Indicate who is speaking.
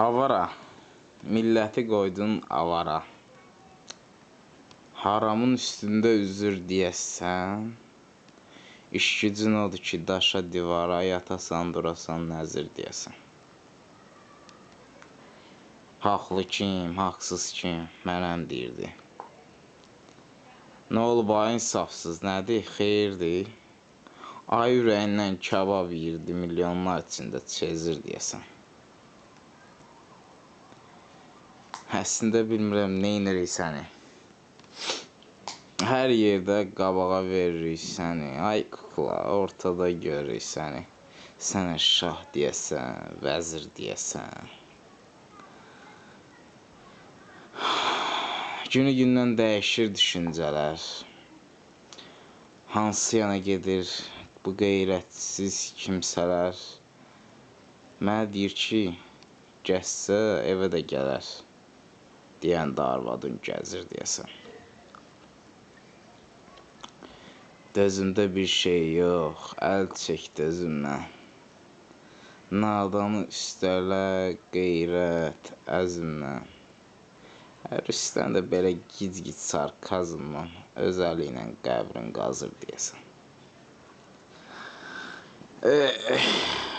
Speaker 1: Avara, milləti qoydun avara. Haramın üstündə üzür deyəsən, iş gücün odur ki, daşa divara yatasan, durasan nəzir deyəsən. Haqlı kim, haqsız kim, mənəm deyirdi. Nə olub ay insafsız, nədir, xeyirdir? Ay ürəyindən kabab yeyirdi, milyonlar içində çezir deyəsən. Əslində bilmirəm nə edirik səni. Hər yerdə qabağa veririk səni. Ay kukla, ortada görürük səni. Sənə şah deyəsən, vəzir deyəsən. Günü gündən dəyişir düşüncələr. Hansı yana gedir bu qeyrətsiz kimsələr? Mənə deyir ki, gəzsə evə də gələr deyən də arvadın gəzir deyəsən. Dözümdə bir şey yox, əl çək dözümdən. Nadanı üstələ qeyrət, əzmlə. Rüstəm də belə gic-gic sarkazmla öz əli ilə qəbrin qazır deyəsən. Eh.